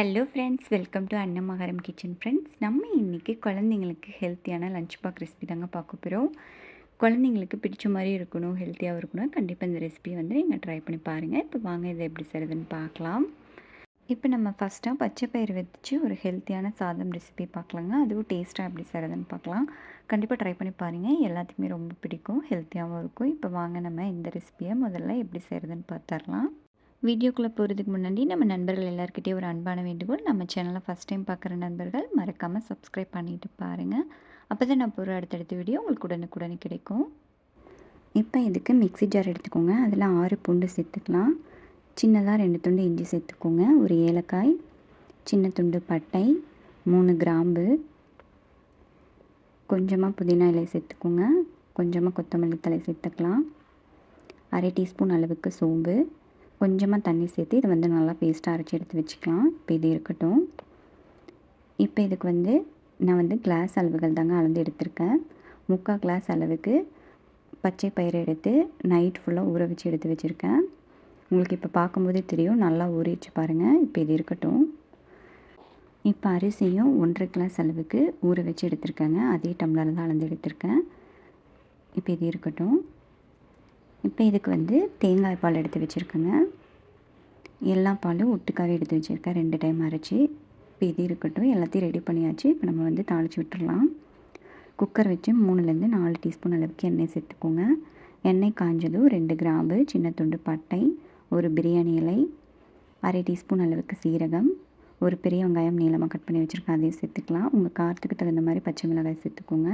Hello friends welcome to Annamakaram kitchen friends நம்ம இன்றைக்கி குழந்தைங்களுக்கு ஹெல்த்தியான லஞ்ச் பாக் ரெசிபி தாங்க பார்க்க போகிறோம் குழந்தைங்களுக்கு பிடிச்ச மாதிரி இருக்கணும் ஹெல்த்தியாகவும் இருக்கணும் கண்டிப்பாக இந்த ரெசிபி வந்து நீங்கள் ட்ரை பண்ணி பாருங்கள் இப்போ வாங்க இதை எப்படி செய்கிறதுன்னு பார்க்கலாம். இப்போ நம்ம ஃபஸ்ட்டாக பச்சை பயிர் வச்சு ஒரு ஹெல்த்தியான சாதம் ரெசிபி பார்க்கலாங்க. அதுவும் டேஸ்ட்டாக எப்படி செய்கிறதுன்னு பார்க்கலாம். கண்டிப்பாக ட்ரை பண்ணி பாருங்கள் எல்லாத்துக்குமே ரொம்ப பிடிக்கும் ஹெல்த்தியாகவும் இருக்கும். இப்போ வாங்க நம்ம இந்த ரெசிபியை முதல்ல எப்படி செய்கிறதுன்னு பார்த்துடலாம் வீடியோக்குள்ளே போகிறதுக்கு முன்னாடி நம்ம நண்பர்கள் எல்லாருக்கிட்டே ஒரு அன்பான வேண்டுகோள். நம்ம சேனலை ஃபஸ்ட் டைம் பார்க்குற நண்பர்கள் மறக்காமல் சப்ஸ்கிரைப் பண்ணிட்டு பாருங்கள் அப்போ தான் நான் போகிற அடுத்தடுத்த வீடியோ உங்களுக்கு உடனுக்குடனே கிடைக்கும். இப்போ இதுக்கு மிக்ஸி ஜார் எடுத்துக்கோங்க. அதில் ஆறு பூண்டு சேர்த்துக்கலாம். சின்னதாக ரெண்டு துண்டு இஞ்சி சேர்த்துக்கோங்க. ஒரு ஏலக்காய் சின்ன துண்டு பட்டை மூணு கிராம்பு. கொஞ்சமாக புதினா இலை சேர்த்துக்கோங்க. கொஞ்சமாக கொத்தமல்லி தலை சேர்த்துக்கலாம். அரை டீஸ்பூன் அளவுக்கு சோம்பு. கொஞ்சமாக தண்ணி சேர்த்து இதை வந்து நல்லா பேஸ்ட்டாக அரைச்சி எடுத்து வச்சுக்கலாம். இப்போ இது இருக்கட்டும். இப்போ இதுக்கு வந்து நான் வந்து கிளாஸ் அளவுகள் தாங்க அளந்து எடுத்திருக்கேன். முக்கால் கிளாஸ் அளவுக்கு பச்சை பயிரை எடுத்து நைட் ஃபுல்லாக ஊற வச்சு எடுத்து வச்சுருக்கேன். உங்களுக்கு இப்போ பார்க்கும்போதே தெரியும் நல்லா ஊறிச்சு பாருங்கள் இப்போ இது இருக்கட்டும். இப்போ அரிசியும் ஒன்றரை கிளாஸ் அளவுக்கு ஊற வச்சு எடுத்திருக்கேங்க. அதே டம்ளரில் தான் அளந்து எடுத்திருக்கேன். இப்போ இது இருக்கட்டும். இப்போ இதுக்கு வந்து தேங்காய் பால் எடுத்து வச்சுருக்கேங்க. எல்லா பாலும் ஒட்டுக்காவே எடுத்து வச்சுருக்கேன். ரெண்டு டைம் அரைச்சி இப்போ இது இருக்கட்டும் எல்லாத்தையும் ரெடி பண்ணியாச்சு. இப்போ நம்ம வந்து தாளித்து விட்டுடலாம் குக்கர் வச்சு மூணுலேருந்து நாலு டீஸ்பூன் அளவுக்கு எண்ணெய் சேர்த்துக்கோங்க. எண்ணெய் காஞ்சதும் ரெண்டு கிராம்பு சின்ன துண்டு பட்டை ஒரு பிரியாணி இலை அரை டீஸ்பூன் அளவுக்கு சீரகம் ஒரு பெரிய வெங்காயம் நீளமாக கட் பண்ணி வச்சுருக்கேன். அதையும் சேர்த்துக்கலாம். உங்கள் காரத்துக்கு தகுந்த மாதிரி பச்சை மிளகாய் சேர்த்துக்கோங்க.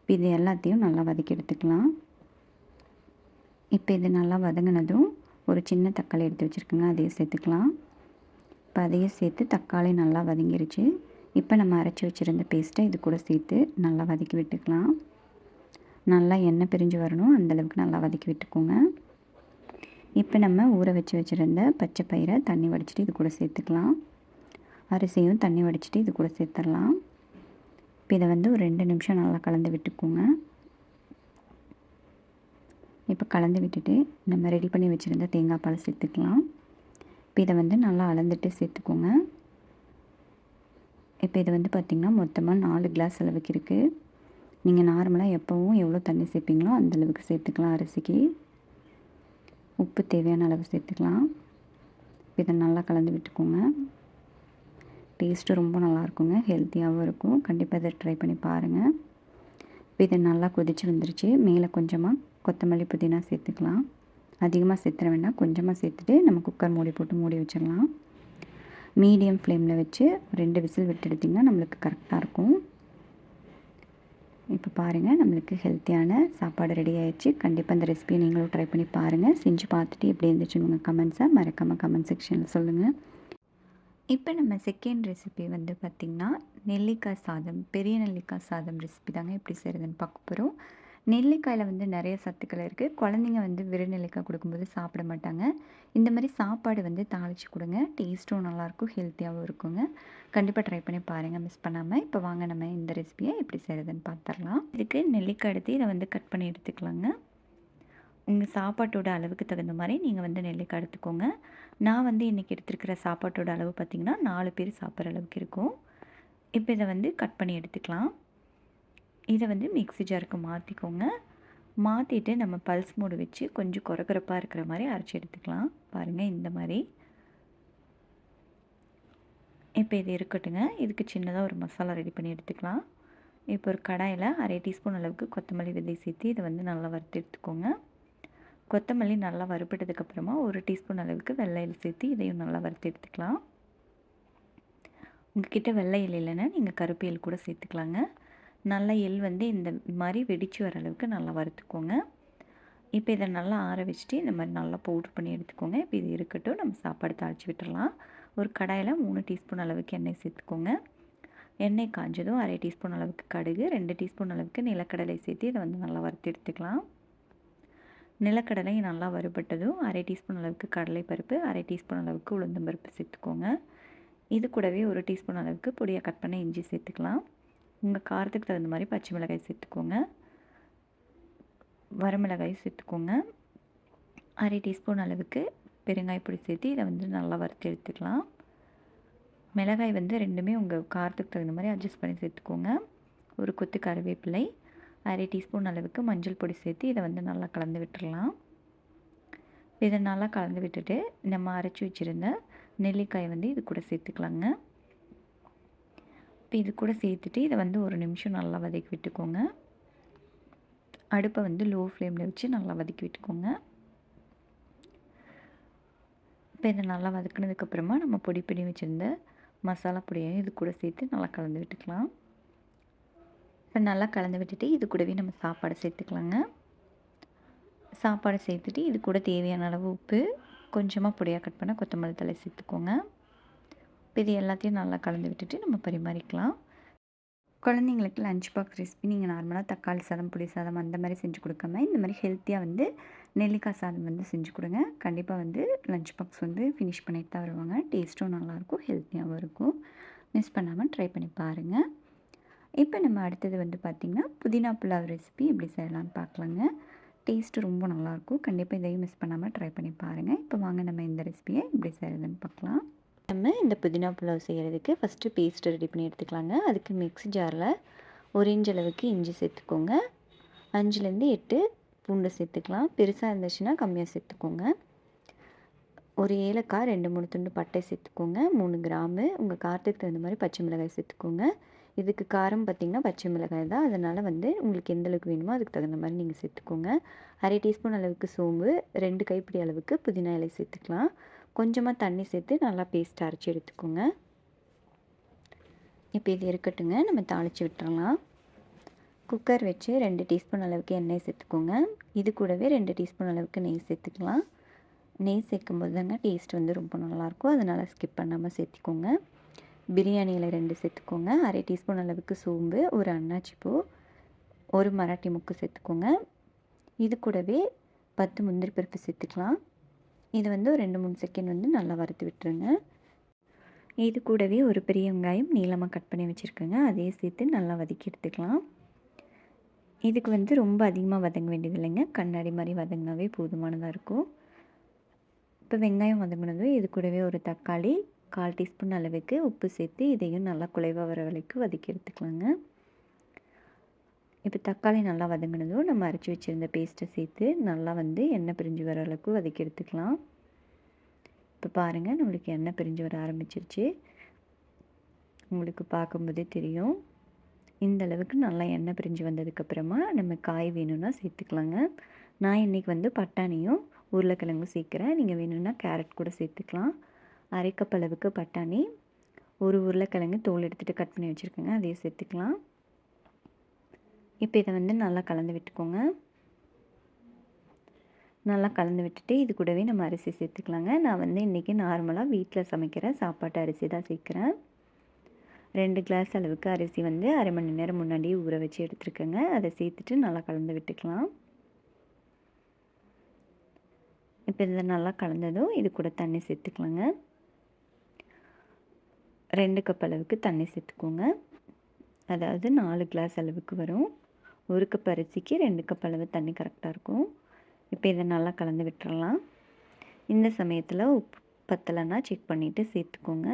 இப்போ இது எல்லாத்தையும் நல்லா வதக்கி எடுத்துக்கலாம். இப்போ இது நல்லா வதங்கினதும் ஒரு சின்ன தக்காளி எடுத்து வச்சுருக்கோங்க அதையும் சேர்த்துக்கலாம். இப்போ அதையும் சேர்த்து தக்காளி நல்லா வதங்கிருச்சு. இப்போ நம்ம அரைச்சி வச்சுருந்த பேஸ்ட்டை இது கூட சேர்த்து நல்லா வதக்கி விட்டுக்கலாம். நல்லா எண்ணெய் பிரிஞ்சு வரணும் அந்தளவுக்கு நல்லா வதக்கி விட்டுக்கோங்க. இப்போ நம்ம ஊற வச்சு வச்சுருந்த பச்சை பயிரை தண்ணி வடிச்சிட்டு இது கூட சேர்த்துக்கலாம். அரிசியும் தண்ணி வடிச்சிட்டு இது கூட சேர்த்துடலாம். இப்போ இதை வந்து ஒரு ரெண்டு நிமிஷம் நல்லா கலந்து விட்டுக்கோங்க. இப்போ கலந்து விட்டுட்டு நம்ம ரெடி பண்ணி வச்சுருந்த தேங்காய் பால் சேர்த்துக்கலாம். இப்போ இதை வந்து நல்லா அளந்துட்டு சேர்த்துக்கோங்க. இப்போ இது வந்து பார்த்திங்கன்னா மொத்தமாக நாலு கிளாஸ் அளவுக்கு இருக்குது நீங்கள் நார்மலாக எப்போவும் எவ்வளோ தண்ணி சேர்ப்பீங்களோ அந்தளவுக்கு சேர்த்துக்கலாம் அரிசிக்கு. உப்பு தேவையான அளவு சேர்த்துக்கலாம். இப்போ இதை நல்லா கலந்து விட்டுக்கோங்க. டேஸ்ட்டு ரொம்ப நல்லாயிருக்குங்க ஹெல்த்தியாகவும் இருக்கும். கண்டிப்பாக இதை ட்ரை பண்ணி பாருங்கள் இப்போ இதை நல்லா கொதிச்சு வந்துருச்சு. மேலே கொஞ்சமாக கொத்தமல்லி புதினா சேர்த்துக்கலாம். அதிகமாக சேர்த்துற வேண்டாம். கொஞ்சமாக சேர்த்துட்டு நம்ம குக்கர் மூடி போட்டு மூடி வச்சிடலாம். மீடியம் ஃப்ளேமில் வச்சு ரெண்டு விசில் விட்டு எடுத்திங்கன்னா நம்மளுக்கு கரெக்டாக இருக்கும். இப்போ பாருங்கள் நம்மளுக்கு ஹெல்த்தியான சாப்பாடு ரெடி ஆயிடுச்சு. கண்டிப்பாக இந்த ரெசிபியை நீங்களும் ட்ரை பண்ணி பாருங்கள் செஞ்சு பார்த்துட்டு எப்படி இருந்துச்சுன்னு உங்கள் கமெண்ட்ஸை மறக்காமல் கமெண்ட் செக்ஷனில் சொல்லுங்கள் இப்போ நம்ம செகண்ட் ரெசிபி வந்து பார்த்திங்கன்னா நெல்லிக்காய் சாதம் பெரிய நெல்லிக்காய் சாதம் ரெசிபி தாங்க எப்படி செய்கிறதுன்னு பார்க்க போகிறோம் நெல்லிக்காயில் வந்து நிறைய சத்துக்கள் இருக்குது குழந்தைங்க வந்து வெறும் நெல்லிக்காய் கொடுக்கும்போது சாப்பிட மாட்டாங்க. இந்த மாதிரி சாப்பாடு வந்து தாளித்து கொடுங்க. டேஸ்ட்டும் நல்லாயிருக்கும் ஹெல்த்தியாகவும் இருக்குங்க. கண்டிப்பாக ட்ரை பண்ணி பாருங்கள் மிஸ் பண்ணாமல் இப்போ வாங்க நம்ம இந்த ரெசிபியை எப்படி செய்கிறதுன்னு பார்த்துடலாம் இதுக்கு நெல்லிக்காய் எடுத்து இதை வந்து கட் பண்ணி எடுத்துக்கலாங்க. உங்கள் சாப்பாட்டோட அளவுக்கு தகுந்த மாதிரி நீங்கள் வந்து நெல்லிக்காய் எடுத்துக்கோங்க. நான் வந்து இன்றைக்கி எடுத்துருக்கிற சாப்பாட்டோட அளவு பார்த்திங்கன்னா நாலு பேர் சாப்பிட்ற அளவுக்கு இருக்கும். இப்போ இதை வந்து கட் பண்ணி எடுத்துக்கலாம். இதை வந்து மிக்ஸி ஜாருக்கு மாற்றிக்கோங்க மாற்றிட்டு நம்ம பல்ஸ் மூடு வச்சு கொஞ்சம் குறக்குறப்பாக இருக்கிற மாதிரி அரைச்சி எடுத்துக்கலாம். பாருங்கள் இந்த மாதிரி. இப்போ இது இருக்கட்டுங்க. இதுக்கு சின்னதாக ஒரு மசாலா ரெடி பண்ணி எடுத்துக்கலாம். இப்போ ஒரு கடாயில் அரை டீஸ்பூன் அளவுக்கு கொத்தமல்லி விதை சேர்த்து இதை வந்து நல்லா வறுத்து எடுத்துக்கோங்க. கொத்தமல்லி நல்லா வறுப்பிட்டதுக்கப்புறமா ஒரு டீஸ்பூன் அளவுக்கு வெள்ளையில் சேர்த்து இதையும் நல்லா வறுத்து எடுத்துக்கலாம். உங்ககிட்ட வெள்ளை எல் இல்லைன்னா நீங்கள் கருப்பியல் கூட சேர்த்துக்கலாங்க. நல்லா எள் வந்து இந்த மாதிரி வெடித்து வர அளவுக்கு நல்லா வறுத்துக்கோங்க. இப்போ இதை நல்லா ஆற வச்சுட்டு இந்த மாதிரி நல்லா பவுட்ரு பண்ணி எடுத்துக்கோங்க. இப்போ இது இருக்கட்டும் நம்ம சாப்பாடு தாளித்து விட்டுடலாம் ஒரு கடாயில் மூணு டீஸ்பூன் அளவுக்கு எண்ணெய் சேர்த்துக்கோங்க. எண்ணெய் காஞ்சதும் அரை டீஸ்பூன் அளவுக்கு கடுகு ரெண்டு டீஸ்பூன் அளவுக்கு நிலக்கடலை சேர்த்து இதை வந்து நல்லா வறுத்து எடுத்துக்கலாம். நிலக்கடலை நல்லா வறுபட்டதும் அரை டீஸ்பூன் அளவுக்கு கடலை பருப்பு அரை டீஸ்பூன் அளவுக்கு உளுந்தம் பருப்பு சேர்த்துக்கோங்க. இது கூடவே ஒரு டீஸ்பூன் அளவுக்கு பொடியாக கட் பண்ண இஞ்சி சேர்த்துக்கலாம். உங்கள் காரத்துக்கு தகுந்த மாதிரி பச்சை மிளகாய் சேர்த்துக்கோங்க. வரமிளகாய் சேர்த்துக்கோங்க. அரை டீஸ்பூன் அளவுக்கு பெருங்காயப்பொடி சேர்த்து இதை வந்து நல்லா வறுத்து எடுத்துக்கலாம். மிளகாய் வந்து ரெண்டுமே உங்கள் காரத்துக்கு தகுந்த மாதிரி அட்ஜஸ்ட் பண்ணி சேர்த்துக்கோங்க. ஒரு கொத்து கருவேப்பிலை அரை டீஸ்பூன் அளவுக்கு மஞ்சள் பொடி சேர்த்து இதை வந்து நல்லா கலந்து விட்டுடலாம் இதை நல்லா கலந்து விட்டுட்டு நம்ம அரைச்சி வச்சுருந்த நெல்லிக்காயை வந்து இது கூட சேர்த்துக்கலாங்க. இப்போ இது கூட சேர்த்துட்டு இதை வந்து ஒரு நிமிஷம் நல்லா வதக்கி விட்டுக்கோங்க. அடுப்பை வந்து லோ ஃப்ளேமில் வச்சு நல்லா வதக்கி விட்டுக்கோங்க. இப்போ இதை நல்லா வதக்குனதுக்கப்புறமா நம்ம பொடி பண்ணி வச்சுருந்த மசாலா பொடியையும் இது கூட சேர்த்து நல்லா கலந்து விட்டுக்கலாம். இப்போ நல்லா கலந்து விட்டுட்டு இது கூடவே நம்ம சாப்பாடு சேர்த்துக்கலாங்க. சாப்பாடு சேர்த்துட்டு இது கூட தேவையான அளவு உப்பு கொஞ்சமாக பொடியாக கட் பண்ண கொத்தமல்லி தலை சேர்த்துக்கோங்க. இப்போ இது எல்லாத்தையும் நல்லா கலந்து விட்டுட்டு நம்ம பரிமாறிக்கலாம். குழந்தைங்களுக்கு லஞ்ச் பாக்ஸ் ரெசிபி நீங்கள் நார்மலாக தக்காளி சாதம் புளி சாதம் அந்த மாதிரி செஞ்சு கொடுக்காம இந்த மாதிரி ஹெல்த்தியாக வந்து நெல்லிக்காய் சாதம் வந்து செஞ்சு கொடுங்க. கண்டிப்பாக வந்து லஞ்ச் பாக்ஸ் வந்து ஃபினிஷ் பண்ணிட்டு தான் வருவாங்க. டேஸ்ட்டும் நல்லாயிருக்கும் ஹெல்த்தியாகவும் இருக்கும் மிஸ் பண்ணாமல் ட்ரை பண்ணி பாருங்கள் இப்போ நம்ம அடுத்தது வந்து பார்த்திங்கன்னா புதினா புலாவ் ரெசிபி எப்படி செய்யலாம்னு பார்க்கலாங்க டேஸ்ட்டு ரொம்ப நல்லாயிருக்கும் கண்டிப்பாக இதையும் மிஸ் பண்ணாமல் ட்ரை பண்ணி பாருங்கள் இப்போ வாங்க நம்ம இந்த ரெசிபியை எப்படி செய்கிறதுன்னு பார்க்கலாம் நம்ம இந்த புதினா புலாவ் செய்கிறதுக்கு ஃபஸ்ட்டு பேஸ்ட் ரெடி பண்ணி எடுத்துக்கலாங்க. அதுக்கு மிக்ஸி ஜாரில் ஒரு இன்ச் அளவுக்கு இஞ்சி சேர்த்துக்கோங்க. அஞ்சுலேருந்து எட்டு பூண்டு சேர்த்துக்கலாம். பெருசாக இருந்துச்சுன்னா கம்மியாக சேர்த்துக்கோங்க. ஒரு ஏலக்காய் ரெண்டு மூணு துண்டு பட்டை சேர்த்துக்கோங்க. மூணு கிராமு. உங்கள் காரத்துக்கு தகுந்த மாதிரி பச்சை மிளகாய் சேர்த்துக்கோங்க. இதுக்கு காரம் பார்த்திங்கன்னா பச்சை மிளகாய் தான். அதனால் வந்து உங்களுக்கு எந்த அளவுக்கு வேணுமோ அதுக்கு தகுந்த மாதிரி நீங்கள் சேர்த்துக்கோங்க. அரை டீஸ்பூன் அளவுக்கு சோம்பு ரெண்டு கைப்பிடி அளவுக்கு புதினா இலை சேர்த்துக்கலாம். கொஞ்சமாக தண்ணி சேர்த்து நல்லா பேஸ்ட் அரைச்சி எடுத்துக்கோங்க. இப்போ இது இருக்கட்டுங்க. நம்ம தாளித்து விட்டுறலாம். குக்கர் வச்சு ரெண்டு டீஸ்பூன் அளவுக்கு எண்ணெய் சேர்த்துக்கோங்க. இது கூடவே ரெண்டு டீஸ்பூன் அளவுக்கு நெய் சேர்த்துக்கலாம். நெய் சேர்க்கும் போது தாங்க டேஸ்ட் வந்து ரொம்ப நல்லாயிருக்கும். அதனால் ஸ்கிப் பண்ணாமல் சேர்த்துக்கோங்க. பிரியாணியில் ரெண்டு சேர்த்துக்கோங்க. அரை டீஸ்பூன் அளவுக்கு சோம்பு ஒரு அன்னாச்சி பூ ஒரு மராட்டி முக்கு சேர்த்துக்கோங்க. இது கூடவே பத்து முந்திரி பருப்பு சேர்த்துக்கலாம். இது வந்து ஒரு ரெண்டு மூணு செகண்ட் வந்து நல்லா வறுத்து விட்டுருங்க. இது கூடவே ஒரு பெரிய வெங்காயம் நீளமாக கட் பண்ணி வச்சுருக்கேங்க. அதே சேர்த்து நல்லா வதக்கி எடுத்துக்கலாம். இதுக்கு வந்து ரொம்ப அதிகமாக வதங்க வேண்டியது இல்லைங்க. கண்ணாடி மாதிரி வதங்கினாவே போதுமானதாக இருக்கும். இப்போ வெங்காயம் வதங்கினதும் இது கூடவே ஒரு தக்காளி கால் டீஸ்பூன் அளவுக்கு உப்பு சேர்த்து இதையும் நல்லா குலைவாக வர வரைக்கும் வதக்கி எடுத்துக்கலாங்க. இப்போ தக்காளி நல்லா வதங்கினதும் நம்ம அரைச்சி வச்சுருந்த பேஸ்ட்டை சேர்த்து நல்லா வந்து எண்ணெய் பிரிஞ்சு வர அளவுக்கு வதக்கி எடுத்துக்கலாம். இப்போ பாருங்கள் நம்மளுக்கு எண்ணெய் பிரிஞ்சு வர ஆரம்பிச்சிருச்சு. உங்களுக்கு பார்க்கும்போதே தெரியும். இந்த அளவுக்கு நல்லா எண்ணெய் பிரிஞ்சு வந்ததுக்கப்புறமா நம்ம காய் வேணும்னா சேர்த்துக்கலாங்க. நான் இன்றைக்கி வந்து பட்டாணியும் உருளைக்கிழங்கும் சேர்க்குறேன். நீங்கள் வேணும்னா கேரட் கூட சேர்த்துக்கலாம். அரைக்கப் அளவுக்கு பட்டாணி ஒரு உருளைக்கிழங்கு தோல் எடுத்துகிட்டு கட் பண்ணி வச்சுருக்கேங்க அதையும் சேர்த்துக்கலாம். இப்போ இதை வந்து நல்லா கலந்து விட்டுக்கோங்க. நல்லா கலந்து விட்டுட்டு இது கூடவே நம்ம அரிசி சேர்த்துக்கலாங்க. நான் வந்து இன்றைக்கி நார்மலாக வீட்டில் சமைக்கிற சாப்பாட்டு அரிசி தான் சேர்க்குறேன். ரெண்டு கிளாஸ் அளவுக்கு அரிசி வந்து அரை மணி நேரம் முன்னாடியே ஊற வச்சு எடுத்துருக்கேங்க. அதை சேர்த்துட்டு நல்லா கலந்து விட்டுக்கலாம். இப்போ இதை நல்லா கலந்ததும் இது கூட தண்ணி சேர்த்துக்கலாங்க. ரெண்டு கப் அளவுக்கு தண்ணி சேர்த்துக்கோங்க. அதாவது நாலு கிளாஸ் அளவுக்கு வரும். ஒரு கப் அரிசிக்கு ரெண்டு கப் அளவு தண்ணி கரெக்டாக இருக்கும். இப்போ இதை நல்லா கலந்து விட்டுறலாம். இந்த சமயத்தில் உப்பு பத்தலைன்னா செக் பண்ணிவிட்டு சேர்த்துக்கோங்க.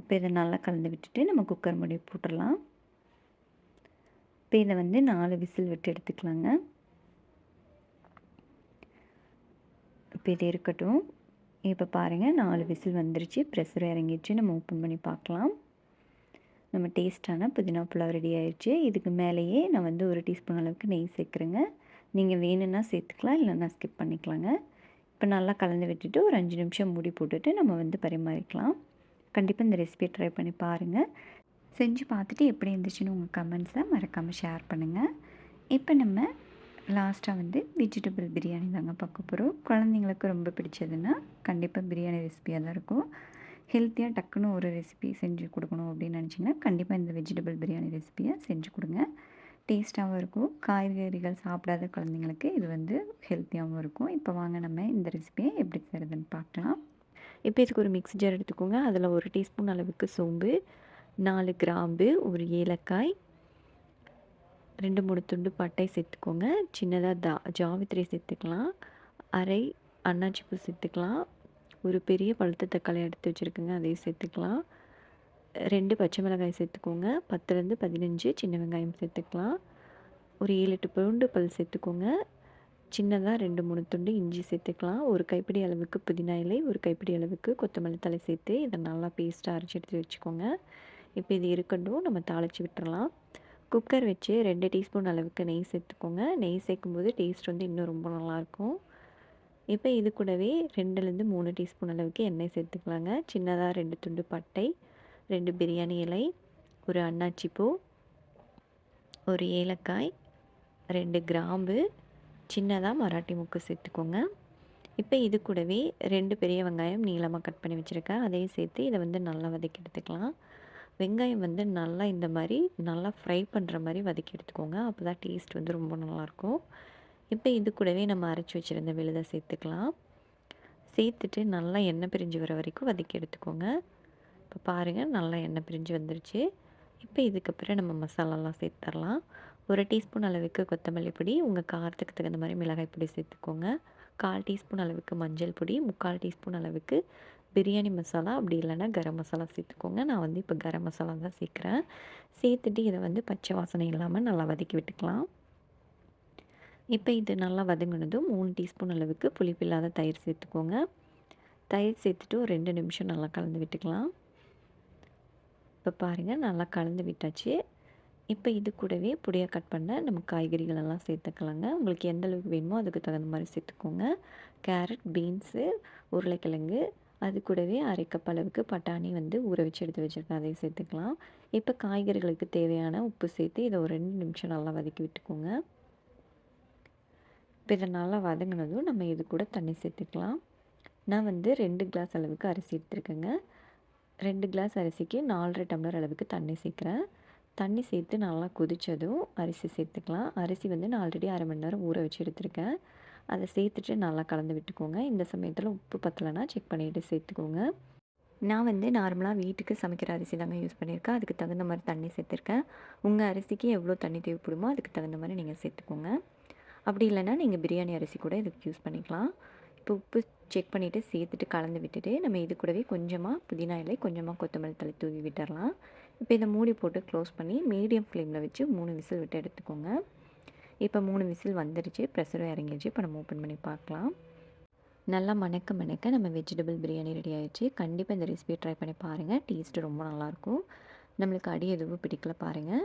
இப்போ இதை நல்லா கலந்து விட்டுட்டு நம்ம குக்கர் மூடி போட்டுடலாம் இப்போ இதை வந்து நாலு விசில் விட்டு எடுத்துக்கலாங்க. இப்போ இது இருக்கட்டும். இப்போ பாருங்கள் நாலு விசில் வந்துருச்சு. ப்ரெஷர் இறங்கிடுச்சு. நம்ம ஓப்பன் பண்ணி பார்க்கலாம். நம்ம டேஸ்ட்டான புதினா புலாவ் ரெடி ஆயிடுச்சு இதுக்கு மேலேயே நான் வந்து ஒரு டீஸ்பூன் அளவுக்கு நெய் சேர்க்குறேங்க. நீங்கள் வேணும்னா சேர்த்துக்கலாம் இல்லைன்னா ஸ்கிப் பண்ணிக்கலாங்க. இப்போ நல்லா கலந்து விட்டுட்டு ஒரு அஞ்சு நிமிஷம் மூடி போட்டுட்டு நம்ம வந்து பரிமாறிக்கலாம். கண்டிப்பாக இந்த ரெசிபியை ட்ரை பண்ணி பாருங்கள் செஞ்சு பார்த்துட்டு எப்படி இருந்துச்சுன்னு உங்கள் கமெண்ட்ஸை மறக்காமல் ஷேர் பண்ணுங்கள் இப்போ நம்ம லாஸ்ட்டாக வந்து வெஜிடபிள் பிரியாணி தாங்க பார்க்க போகிறோம் குழந்தைங்களுக்கு ரொம்ப பிடிச்சதுன்னா கண்டிப்பாக பிரியாணி ரெசிபியாக தான் இருக்கும். ஹெல்த்தியாக டக்குன்னு ஒரு ரெசிபி செஞ்சு கொடுக்கணும் அப்படின்னு நினச்சிங்கன்னா கண்டிப்பாக இந்த வெஜிடபிள் பிரியாணி ரெசிபியை செஞ்சு கொடுங்க. டேஸ்ட்டாகவும் இருக்கும். காய்கறிகள் சாப்பிடாத குழந்தைங்களுக்கு இது வந்து ஹெல்த்தியாகவும் இருக்கும். இப்போ வாங்க நம்ம இந்த ரெசிபியை எப்படி செய்கிறதுன்னு பார்க்கலாம். இப்போ இதுக்கு ஒரு மிக்ஸ் ஜார் எடுத்துக்கோங்க. அதில் ஒரு டீஸ்பூன் அளவுக்கு சோம்பு நாலு கிராம்பு ஒரு ஏலக்காய் ரெண்டு மூணு துண்டு பட்டை சேர்த்துக்கோங்க. சின்னதாக தா ஜாவித்திரி சேர்த்துக்கலாம். அரை அன்னாச்சிப்பூ சேர்த்துக்கலாம். ஒரு பெரிய பழுத்த தக்காளி எடுத்து வச்சுருக்குங்க அதையும் சேர்த்துக்கலாம். ரெண்டு பச்சை மிளகாய் சேர்த்துக்கோங்க பத்துலேருந்து பதினஞ்சு சின்ன வெங்காயம் சேர்த்துக்கலாம். ஒரு ஏழு எட்டு பூண்டு பல் சேர்த்துக்கோங்க. சின்னதாக ரெண்டு மூணு துண்டு இஞ்சி சேர்த்துக்கலாம். ஒரு கைப்பிடி அளவுக்கு புதினா இலை ஒரு கைப்பிடி அளவுக்கு கொத்தமல்லி தலை சேர்த்து இதை நல்லா பேஸ்ட்டாக அரைச்சி எடுத்து வச்சுக்கோங்க. இப்போ இது இருக்கட்டும் நம்ம தாளித்து விட்டுறலாம். குக்கர் வச்சு ரெண்டு டீஸ்பூன் அளவுக்கு நெய் சேர்த்துக்கோங்க. நெய் சேர்க்கும்போது டேஸ்ட் வந்து இன்னும் ரொம்ப நல்லாயிருக்கும். இப்போ இது கூடவே ரெண்டுலேருந்து மூணு டீஸ்பூன் அளவுக்கு எண்ணெய் சேர்த்துக்கலாங்க. சின்னதாக ரெண்டு துண்டு பட்டை ரெண்டு பிரியாணி இலை ஒரு அன்னாச்சி பூ ஒரு ஏலக்காய் ரெண்டு கிராம்பு சின்னதாக மராட்டி முக்கு சேர்த்துக்கோங்க. இப்போ இது கூடவே ரெண்டு பெரிய வெங்காயம் நீளமாக கட் பண்ணி வச்சுருக்கேன். அதையும் சேர்த்து இதை வந்து நல்லா வதக்கி எடுத்துக்கலாம். வெங்காயம் வந்து நல்லா இந்த மாதிரி நல்லா ஃப்ரை பண்ணுற மாதிரி வதக்கி எடுத்துக்கோங்க. அப்போ தான் டேஸ்ட் வந்து ரொம்ப நல்லாயிருக்கும். இப்போ இது கூடவே நம்ம அரைச்சி வச்சுருந்த விழுதை சேர்த்துக்கலாம். சேர்த்துட்டு நல்லா எண்ணெய் பிரிஞ்சு வர வரைக்கும் வதக்கி எடுத்துக்கோங்க. இப்போ பாருங்கள் நல்லா எண்ணெய் பிரிஞ்சு வந்துருச்சு. இப்போ இதுக்கப்புறம் நம்ம மசாலாலாம் சேர்த்துடலாம். ஒரு டீஸ்பூன் அளவுக்கு கொத்தமல்லி பொடி உங்கள் காரத்துக்கு தகுந்த மாதிரி மிளகாய் பொடி சேர்த்துக்கோங்க. கால் டீஸ்பூன் அளவுக்கு மஞ்சள் பொடி முக்கால் டீஸ்பூன் அளவுக்கு பிரியாணி மசாலா. அப்படி இல்லைன்னா கரம் மசாலா சேர்த்துக்கோங்க. நான் வந்து இப்போ கரம் மசாலா தான் சேர்க்குறேன். சேர்த்துட்டு இதை வந்து பச்சை வாசனை இல்லாமல் நல்லா வதக்கி விட்டுக்கலாம். இப்போ இது நல்லா வதங்கினதும் மூணு டீஸ்பூன் அளவுக்கு புளிப்பில்லாத தயிர் சேர்த்துக்கோங்க. தயிர் சேர்த்துட்டு ஒரு ரெண்டு நிமிஷம் நல்லா கலந்து விட்டுக்கலாம். இப்போ பாருங்கள் நல்லா கலந்து விட்டாச்சு. இப்போ இது கூடவே பொடியாக கட் பண்ண நம்ம காய்கறிகள் எல்லாம் சேர்த்துக்கலாங்க. உங்களுக்கு எந்த அளவுக்கு வேணுமோ அதுக்கு தகுந்த மாதிரி சேர்த்துக்கோங்க. கேரட் பீன்ஸு உருளைக்கிழங்கு அது கூடவே அரை கப் அளவுக்கு பட்டாணி வந்து ஊற வச்சு எடுத்து வச்சுருக்கேன் அதையும் சேர்த்துக்கலாம். இப்போ காய்கறிகளுக்கு தேவையான உப்பு சேர்த்து இதை ஒரு ரெண்டு நிமிஷம் நல்லா வதக்கி விட்டுக்கோங்க. பிற நாளாக நல்லா வதங்கினதும் நம்ம இது கூட தண்ணி சேர்த்துக்கலாம். நான் வந்து ரெண்டு கிளாஸ் அளவுக்கு அரிசி எடுத்துருக்கேங்க. ரெண்டு கிளாஸ் அரிசிக்கு நாலரை டம்ளர் அளவுக்கு தண்ணி சேர்க்குறேன். தண்ணி சேர்த்து நல்லா கொதித்ததும் அரிசி சேர்த்துக்கலாம். அரிசி வந்து நான் ஆல்ரெடி அரை மணி நேரம் ஊற வச்சு எடுத்துருக்கேன். அதை சேர்த்துட்டு நல்லா கலந்து விட்டுக்கோங்க. இந்த சமயத்தில் உப்பு பத்தலைன்னா செக் பண்ணிவிட்டு சேர்த்துக்கோங்க. நான் வந்து நார்மலாக வீட்டுக்கு சமைக்கிற அரிசி தாங்க யூஸ் பண்ணியிருக்கேன். அதுக்கு தகுந்த மாதிரி தண்ணி சேர்த்துருக்கேன். உங்கள் அரிசிக்கு எவ்வளோ தண்ணி தேவைப்படுமோ அதுக்கு தகுந்த மாதிரி நீங்கள் சேர்த்துக்கோங்க. அப்படி இல்லைன்னா நீங்கள் பிரியாணி அரிசி கூட இதுக்கு யூஸ் பண்ணிக்கலாம். இப்போ உப்பு செக் பண்ணிவிட்டு சேர்த்துட்டு கலந்து விட்டுட்டு நம்ம இது கூடவே கொஞ்சமாக புதினா இலை கொஞ்சமாக கொத்தமல்லி தலை தூவி விட்டுறலாம். இப்போ இதை மூடி போட்டு க்ளோஸ் பண்ணி மீடியம் ஃப்ளேமில் வச்சு மூணு விசில் விட்டு எடுத்துக்கோங்க. இப்போ மூணு விசில் வந்துருச்சு. ப்ரெஷரும் இறங்கிடுச்சு இப்போ நம்ம ஓப்பன் பண்ணி பார்க்கலாம். நல்லா மணக்க மணக்க நம்ம வெஜிடபிள் பிரியாணி ரெடி ஆகிடுச்சு கண்டிப்பாக இந்த ரெசிபியை ட்ரை பண்ணி பாருங்கள் டேஸ்ட்டு ரொம்ப நல்லாயிருக்கும் நம்மளுக்கு அடி எதுவும் பிடிக்கல பாருங்கள்